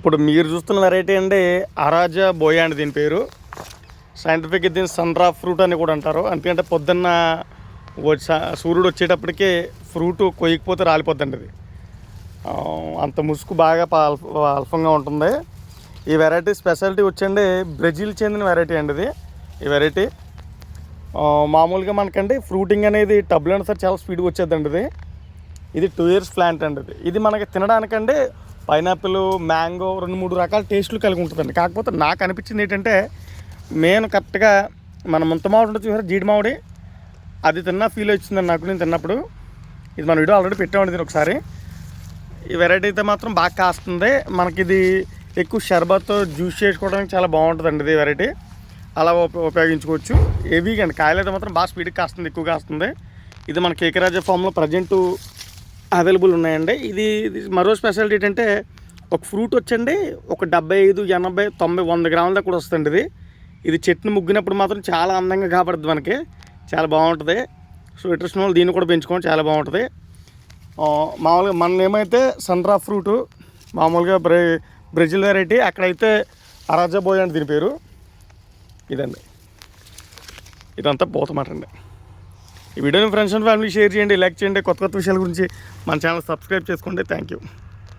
ఇప్పుడు మీరు చూస్తున్న వెరైటీ అండి అరాజా బోయా అండి దీని పేరు. సైంటిఫిక్ దీన్ని సన్రా ఫ్రూట్ అని కూడా అంటారు. ఎందుకంటే పొద్దున్న సూర్యుడు వచ్చేటప్పటికి ఫ్రూట్ కొయ్యకపోతే రాలిపోద్దండి ఇది అంత ముసుగు బాగా అల్పంగా ఉంటుంది. ఈ వెరైటీ స్పెషాలిటీ వచ్చండి బ్రెజిల్ చెందిన వెరైటీ అండి ఇది. ఈ వెరైటీ మామూలుగా మనకండి ఫ్రూటింగ్ అనేది టబ్లో సార్ చాలా స్పీడ్గా వచ్చేదండి ఇది. ఇది టూ ఇయర్స్ ప్లాంట్ అండి ఇది. ఇది మనకి తినడానికండి పైనాపిల్ మ్యాంగో రెండు మూడు రకాల టేస్ట్లు కలిగి ఉంటుందండి. కాకపోతే నాకు అనిపించింది ఏంటంటే మెయిన్ కరెక్ట్గా మన ముంత మామిడి ఉంటుంది చూసారు జీడి మామిడి? అది తిన్నా ఫీల్ వచ్చిందండి నాకు నేను తిన్నప్పుడు. ఇది మన వీడియో ఆల్రెడీ పెట్టామండి దీని ఒకసారి. ఈ వెరైటీ అయితే మాత్రం బాగా కాస్తుంది. మనకి ఇది ఎక్కువ షర్బత్ జ్యూస్ చేసుకోవడానికి చాలా బాగుంటుందండి ఇది వెరైటీ అలా ఉప- ఉపయోగించుకోవచ్చు. హెవీగా అండి. కాయలు అయితే మాత్రం బాగా స్పీడ్గా కాస్తుంది ఎక్కువ కాస్తుంది. ఇది మన కేకరాజ ఫామ్లో ప్రజెంటు అవైలబుల్ ఉన్నాయండి. ఇది మరో స్పెషాలిటీ ఏంటంటే ఒక ఫ్రూట్ వచ్చండి ఒక డెబ్బై ఐదు ఎనభై తొంభై వంద గ్రాముల దాకా కూడా వస్తుంది ఇది. ఇది చెట్టును ముగ్గినప్పుడు మాత్రం చాలా అందంగా కాపాడుద్ది మనకి. చాలా బాగుంటుంది. సో ఇంట్రెస్ట్ వాళ్ళు దీన్ని కూడా పెంచుకోండి చాలా బాగుంటుంది. మామూలుగా మన ఏమైతే సండ్రా ఫ్రూటు మామూలుగా బ్రె బ్రెజిల్ వెరైటీ అక్కడైతే అరాజా బోయ్ అంటే దీని పేరు. ఇదండి. ఇదంతా పోతమాట అండి. ఈ వీడియోని ఫ్రెండ్స్ అండ్ ఫ్యామిలీ షేర్ చేయండి లైక్ చేయండి కొత్త కొత్త విషయాల గురించి మన ఛానల్ సబ్స్క్రైబ్ చేసుకోండి. Thank you